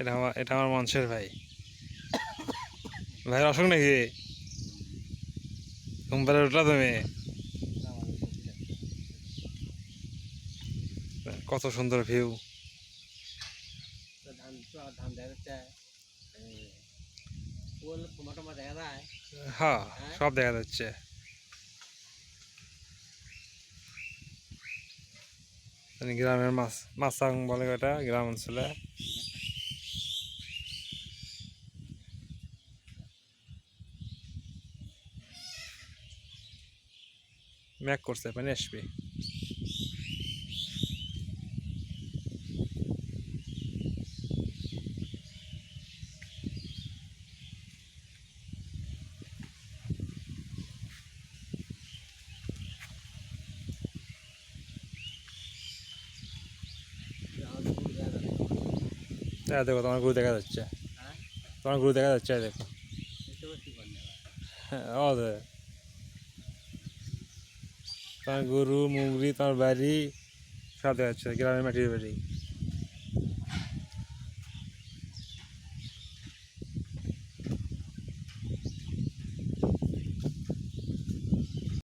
এটা আমার এটা আমার মঞ্চের ভাই। ভাই অসুখ নাকি? ঘুম পেলে উঠলা তুমি? কত সুন্দর ভিউ হ্যাঁ সব দেখা যাচ্ছে। মানে গ্রামের মাছ, মাছাং বলে ওটা গ্রাম অঞ্চলে। ম্যাক করছে পানি আসবে দেখা দেখো তোমার গরু দেখা যাচ্ছে। হ্যাঁ? তোমার গরু দেখা যাচ্ছে দেখো। হ্যাঁ, তোমার গরু মুগরি তার বাড়ি সাথে আছে গ্রামের মাটির বাড়ি।